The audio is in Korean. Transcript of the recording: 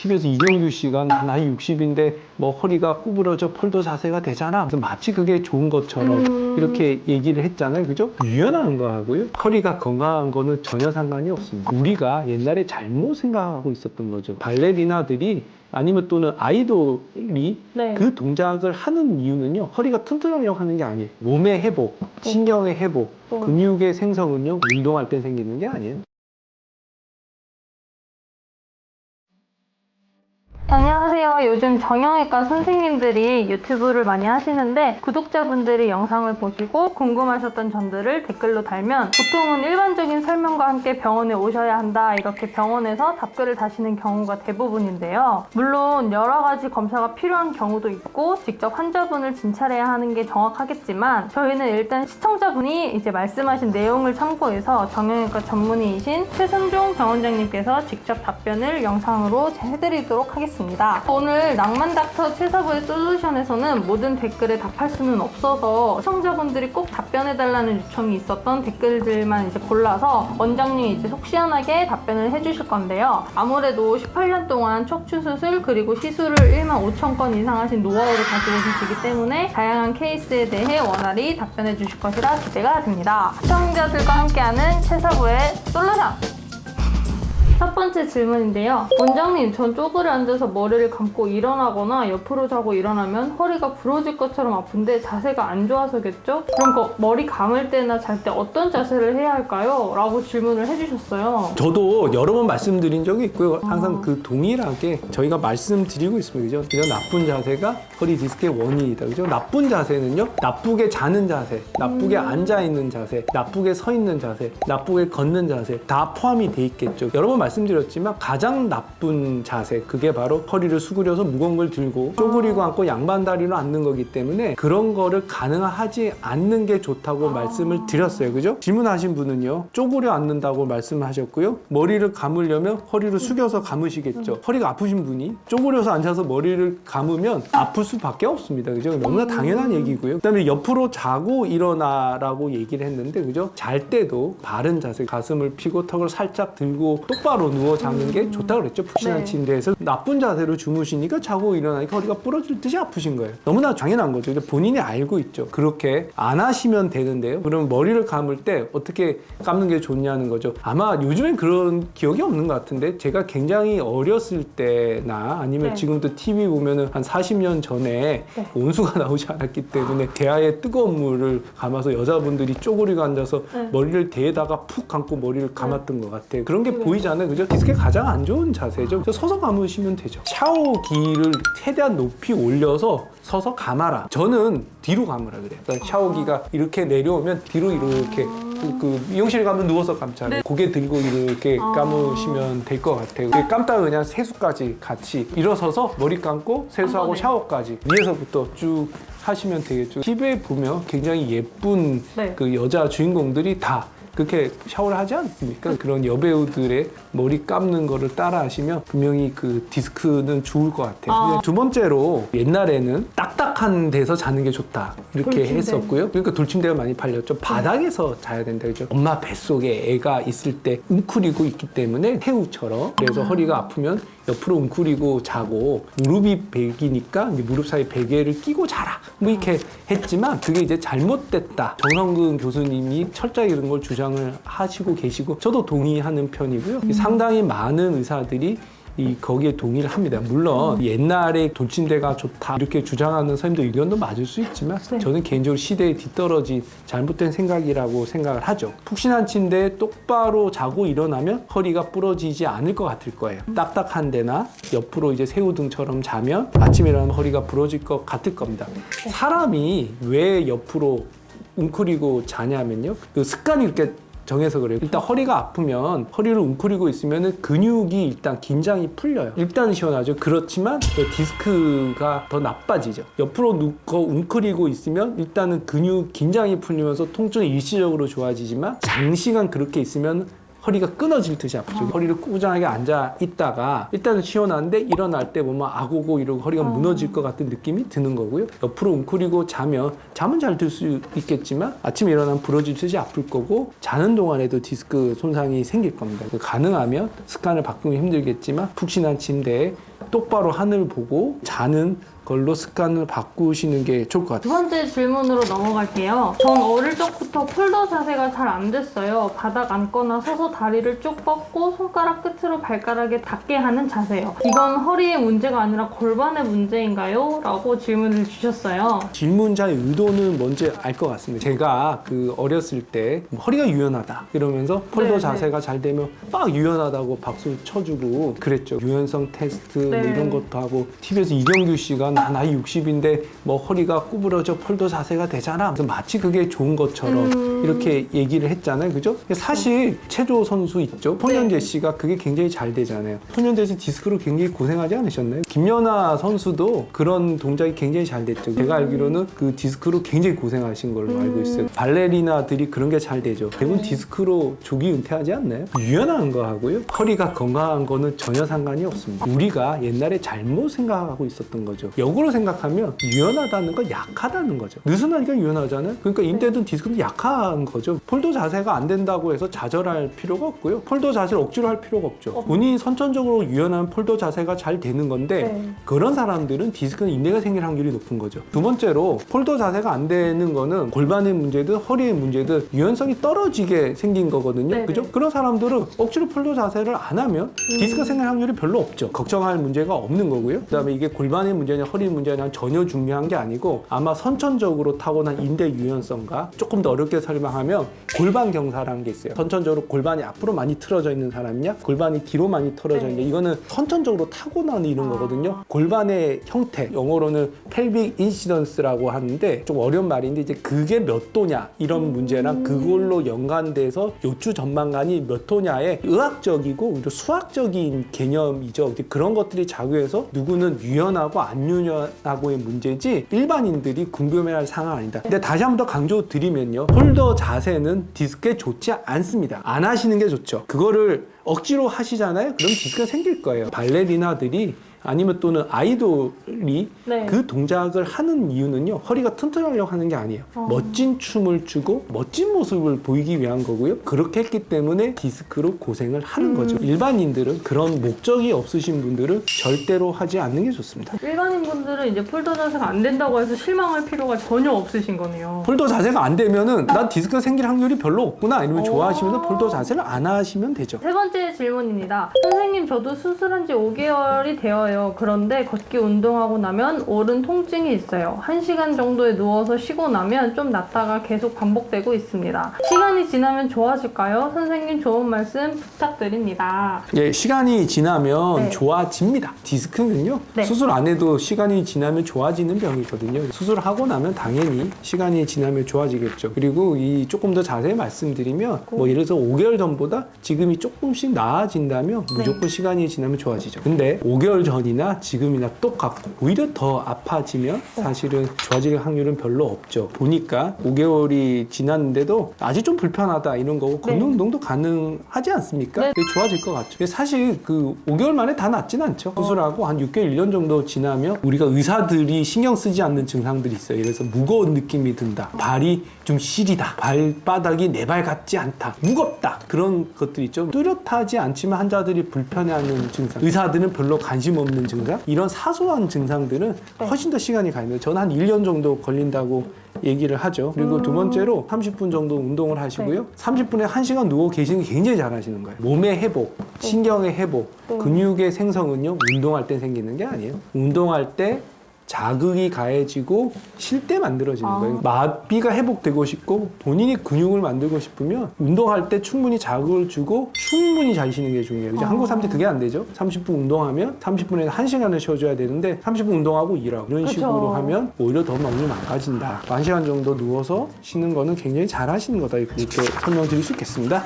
TV에서 이경규 씨가 나- 나이 60인데 뭐 허리가 구부러져 폴더 자세가 되잖아. 그래서 마치 그게 좋은 것처럼 음. 이렇게 얘기를 했잖아요. 그죠? 유연한 거 하고요. 허리가 건강한 거는 전혀 상관이 없습니다. 우리가 옛날에 잘못 생각하고 있었던 거죠. 발레리나들이 아니면 또는 아이돌이 네. 그 동작을 하는 이유는요. 허리가 튼튼하려고 하는 게 아니에요. 몸의 회복, 신경의 회복, 어. 근육의 생성은요. 운동할 때 생기는 게 아니에요. 안녕하세요. 요즘 정형외과 선생님들이 유튜브를 많이 하시는데 구독자분들이 영상을 보시고 궁금하셨던 점들을 댓글로 달면 보통은 일반적인 설명과 함께 병원에 오셔야 한다 이렇게 병원에서 답글을 다시는 경우가 대부분인데요. 물론 여러 가지 검사가 필요한 경우도 있고 직접 환자분을 진찰해야 하는 게 정확하겠지만 저희는 일단 시청자분이 이제 말씀하신 내용을 참고해서 정형외과 전문의이신 최선종 병원장님께서 직접 답변을 영상으로 해드리도록 하겠습니다. 오늘 낭만 닥터 최사부의 솔루션에서는 모든 댓글에 답할 수는 없어서 시청자분들이 꼭 답변해달라는 요청이 있었던 댓글들만 이제 골라서 원장님이 이제 속 시원하게 답변을 해주실 건데요. 아무래도 18년 동안 척추 수술 그리고 시술을 1만 5천 건 이상 하신 노하우를 가지고 계시기 때문에 다양한 케이스에 대해 원활히 답변해 주실 것이라 기대가 됩니다. 시청자들과 함께하는 최사부의 솔루션! 첫 번째 질문인데요. 원장님, 전 쪼그려 앉아서 머리를 감고 일어나거나 옆으로 자고 일어나면 허리가 부러질 것처럼 아픈데 자세가 안 좋아서겠죠? 그럼 그 머리 감을 때나 잘 때 어떤 자세를 해야 할까요? 라고 질문을 해주셨어요. 저도 여러 번 말씀드린 적이 있고요. 항상 그 동일하게 저희가 말씀드리고 있습니다. 그죠? 이런 나쁜 자세가 허리 디스크의 원인이다. 그죠? 나쁜 자세는요. 나쁘게 자는 자세, 나쁘게 앉아 있는 자세, 나쁘게 서 있는 자세, 나쁘게 걷는 자세 다 포함이 돼 있겠죠. 여러 번 말씀 드렸지만 가장 나쁜 자세 그게 바로 허리를 수그려서 무거운 걸 들고 쪼그리고 앉고 양반 다리로 앉는 거기 때문에 그런 거를 가능하지 않는 게 좋다고 말씀을 드렸어요. 그죠? 질문하신 분은요. 쪼그려 앉는다고 말씀하셨고요. 머리를 감으려면 허리를 숙여서 감으시겠죠. 허리가 아프신 분이 쪼그려서 앉아서 머리를 감으면 아플 수밖에 없습니다. 그죠? 너무나 당연한 얘기고요. 그다음에 옆으로 자고 일어나라고 얘기를 했는데 그죠? 잘 때도 바른 자세, 가슴을 펴고 턱을 살짝 들고 똑바로 누워 자는 게 좋다고 그랬죠. 푹신한 네. 침대에서 나쁜 자세로 주무시니까 자고 일어나니까 허리가 부러질 듯이 아프신 거예요. 너무나 당연한 거죠. 근데 본인이 알고 있죠. 그렇게 안 하시면 되는데요. 그럼 머리를 감을 때 어떻게 감는 게 좋냐는 거죠. 아마 요즘엔 그런 기억이 없는 것 같은데 제가 굉장히 어렸을 때나 아니면 네. 지금도 TV 보면은 한 40년 전에 네. 온수가 나오지 않았기 때문에 대하에 뜨거운 물을 감아서 여자분들이 쪼그리고 앉아서 네. 머리를 대에다가 푹 감고 머리를 감았던 것 같아요. 그런 게 네. 보이잖아요. 그죠? 디스크에 가장 안 좋은 자세죠. 서서 감으시면 되죠. 샤워기를 최대한 높이 올려서 서서 감아라. 저는 뒤로 감으라 그래요. 그러니까 샤워기가 이렇게 내려오면 뒤로 이렇게 그, 그 미용실 가면 누워서 감잖아요. 고개 들고 이렇게 아. 감으시면 될 것 같아요. 감다가 그냥 세수까지 같이 일어서서 머리 감고 세수하고 번에. 샤워까지 위에서부터 쭉 하시면 되겠죠. TV에 보면 굉장히 예쁜 네. 그 여자 주인공들이 다 그렇게 샤워를 하지 않습니까? 그런 여배우들의 머리 감는 거를 따라 하시면 분명히 그 디스크는 좋을 것 같아요. 아. 두 번째로 옛날에는 딱 딱한 데서 자는 게 좋다. 이렇게 돌침대. 했었고요. 그러니까 돌침대가 많이 팔렸죠. 바닥에서 자야 된다. 그죠? 엄마 뱃속에 애가 있을 때 웅크리고 있기 때문에 태우처럼 그래서 허리가 아프면 옆으로 웅크리고 자고 무릎이 베기니까 무릎 사이 베개를 끼고 자라 뭐 이렇게 했지만 그게 이제 잘못됐다 정성근 교수님이 철저히 이런 걸 주장을 하시고 계시고 저도 동의하는 편이고요 상당히 많은 의사들이 이 거기에 동의를 합니다. 물론 옛날에 돌침대가 좋다 이렇게 주장하는 선생님들 의견도 맞을 수 있지만 네. 저는 개인적으로 시대에 뒤떨어진 잘못된 생각이라고 생각을 하죠. 푹신한 침대에 똑바로 자고 일어나면 허리가 부러지지 않을 것 같을 거예요. 딱딱한 데나 옆으로 이제 새우등처럼 자면 아침에 일어나면 허리가 부러질 것 같을 겁니다. 사람이 왜 옆으로 웅크리고 자냐면요. 그 습관이 이렇게 정해서 그래요. 일단 허리가 아프면 허리를 웅크리고 있으면 근육이 일단 긴장이 풀려요. 일단 시원하죠. 그렇지만 그 디스크가 더 나빠지죠. 옆으로 눕고 웅크리고 있으면 일단은 근육 긴장이 풀리면서 통증이 일시적으로 좋아지지만 장시간 그렇게 있으면 허리가 끊어질 듯이 아프죠. 허리를 꾸준하게 앉아 있다가 일단은 시원한데 일어날 때 보면 아고고 이러고 허리가 어. 무너질 것 같은 느낌이 드는 거고요. 옆으로 웅크리고 자면 잠은 잘 들 수 있겠지만 아침에 일어나면 부러질 듯이 아플 거고 자는 동안에도 디스크 손상이 생길 겁니다. 그 가능하면 습관을 바꾸기 힘들겠지만 푹신한 침대에 똑바로 하늘 보고 자는 걸로 습관을 바꾸시는 게 좋을 것두 같아요. 번째 질문으로 넘어갈게요. 전 어릴 적부터 폴더 자세가 잘 안 됐어요. 바닥 앉거나 서서 다리를 쭉 뻗고 손가락 끝으로 발가락에 닿게 하는 자세요. 이건 허리의 문제가 아니라 골반의 문제인가요? 라고 질문을 주셨어요. 질문자의 의도는 뭔지 알 것 같습니다. 제가 그 어렸을 때 허리가 유연하다 이러면서 폴더 네, 자세가 잘 되면 막 유연하다고 박수 쳐주고 그랬죠. 유연성 테스트 뭐 네. 이런 것도 하고 TV에서 이경규 씨가 나 나이 60인데 뭐 허리가 구부러져 폴더 자세가 되잖아. 그래서 마치 그게 좋은 것처럼 음. 이렇게 얘기를 했잖아요. 그죠? 사실 체조 선수 있죠. 손현재 네. 씨가 그게 굉장히 잘 되잖아요. 손현재 씨 디스크로 굉장히 고생하지 않으셨나요? 김연아 선수도 그런 동작이 굉장히 잘 됐죠. 제가 알기로는 그 디스크로 굉장히 고생하신 걸로 음. 알고 있어요. 발레리나들이 그런 게 잘 되죠. 대부분 디스크로 조기 은퇴하지 않나요? 유연한 거 하고요. 허리가 건강한 거는 전혀 상관이 없습니다. 우리가 옛날에 잘못 생각하고 있었던 거죠. 역으로 생각하면 유연하다는 건 약하다는 거죠. 느슨하니까 유연하잖아요. 그러니까 인대든 디스크는 약한 거죠. 폴더 자세가 안 된다고 해서 좌절할 필요가 없고요. 폴더 자세를 억지로 할 필요가 없죠. 어. 본인이 선천적으로 유연한 폴더 자세가 잘 되는 건데 네. 그런 사람들은 디스크는 인대가 생길 확률이 높은 거죠. 두 번째로 폴더 자세가 안 되는 거는 골반의 문제든 허리의 문제든 유연성이 떨어지게 생긴 거거든요. 네네. 그죠? 그런 사람들은 억지로 폴더 자세를 안 하면 디스크가 생길 확률이 별로 없죠. 걱정할 문제가 없는 거고요. 그다음에 이게 골반의 문제냐 허리 문제냐 전혀 중요한 게 아니고 아마 선천적으로 타고난 인대 유연성과 조금 더 어렵게 설명하면 골반 경사라는 게 있어요. 선천적으로 골반이 앞으로 많이 틀어져 있는 사람이냐, 골반이 뒤로 많이 틀어져 네. 있는 이거는 선천적으로 타고난 이런 아. 거거든요. 골반의 형태, 영어로는 pelvic incidence라고 하는데 좀 어려운 말인데 이제 그게 몇 도냐 이런 문제랑 그걸로 연관돼서 요추 전망관이 몇 도냐의 의학적이고 오히려 수학적인 개념이죠. 그런 것들이 작용해서 누구는 유연하고 안 유연 하고의 문제지 일반인들이 궁금해할 상황 아니다. 근데 다시 한 번 더 강조드리면요. 폴더 자세는 디스크에 좋지 않습니다. 안 하시는 게 좋죠. 그거를 억지로 하시잖아요. 그럼 디스크가 생길 거예요. 발레리나들이 아니면 또는 아이돌이 네. 그 동작을 하는 이유는요 허리가 튼튼하려고 하는 게 아니에요 어. 멋진 춤을 추고 멋진 모습을 보이기 위한 거고요 그렇게 했기 때문에 디스크로 고생을 하는 음. 거죠 일반인들은 그런 목적이 없으신 분들은 절대로 하지 않는 게 좋습니다 일반인 분들은 이제 폴더 자세가 안 된다고 해서 실망할 필요가 전혀 없으신 거네요. 폴더 자세가 안 되면은 난 디스크가 생길 확률이 별로 없구나 아니면 오. 좋아하시면 폴더 자세를 안 하시면 되죠 세 번째 질문입니다. 선생님, 저도 수술한 지 5개월이 되어 요. 그런데 걷기 운동하고 나면 오른 통증이 있어요. 1시간 정도에 누워서 쉬고 나면 좀 낫다가 계속 반복되고 있습니다. 시간이 지나면 좋아질까요? 선생님 좋은 말씀 부탁드립니다. 예, 시간이 지나면 네. 좋아집니다. 디스크는요, 네. 수술 안 해도 시간이 지나면 좋아지는 병이거든요. 수술하고 나면 당연히 시간이 지나면 좋아지겠죠. 그리고 이 조금 더 자세히 말씀드리면, 뭐 예를 들어서 5개월 전보다 지금이 조금씩 나아진다면 네. 무조건 시간이 지나면 좋아지죠. 근데 5개월 전 이나 지금이나 똑같고 오히려 더 아파지면 사실은 좋아질 확률은 별로 없죠. 보니까 5개월이 지났는데도 아직 좀 불편하다 이런 거고 걷는 네. 운동도 가능하지 않습니까? 네. 좋아질 것 같죠. 사실 그 5개월 만에 다 낫진 않죠. 수술하고 한 6개월, 1년 정도 지나면 우리가 의사들이 신경 쓰지 않는 증상들이 있어요. 그래서 무거운 느낌이 든다. 발이 좀 시리다. 발바닥이 내 발 같지 않다. 무겁다. 그런 것들이 있죠. 뚜렷하지 않지만 환자들이 불편해하는 증상. 의사들은 별로 관심 없는 증상. 이런 사소한 증상들은 네. 훨씬 더 시간이 가요. 저는 한 1년 정도 걸린다고 얘기를 하죠. 그리고 두 번째로 30분 정도 운동을 하시고요. 30분에 1시간 누워 계시는 게 굉장히 잘하시는 거예요. 몸의 회복, 신경의 회복, 네. 근육의 생성은요. 운동할 때 생기는 게 아니에요. 운동할 때 자극이 가해지고 쉴 때 만들어지는 아. 거예요. 마비가 회복되고 싶고 본인이 근육을 만들고 싶으면 운동할 때 충분히 자극을 주고 충분히 잘 쉬는 게 중요해요. 이제 아. 한국 사람들 그게 안 되죠. 30분 운동하면 30분에서 1시간을 쉬어줘야 되는데 30분 운동하고 일하고 이런 그쵸. 식으로 하면 오히려 더 몸이 망가진다. 1시간 정도 누워서 쉬는 거는 굉장히 잘 하시는 거다. 이렇게 설명드릴 수 있겠습니다.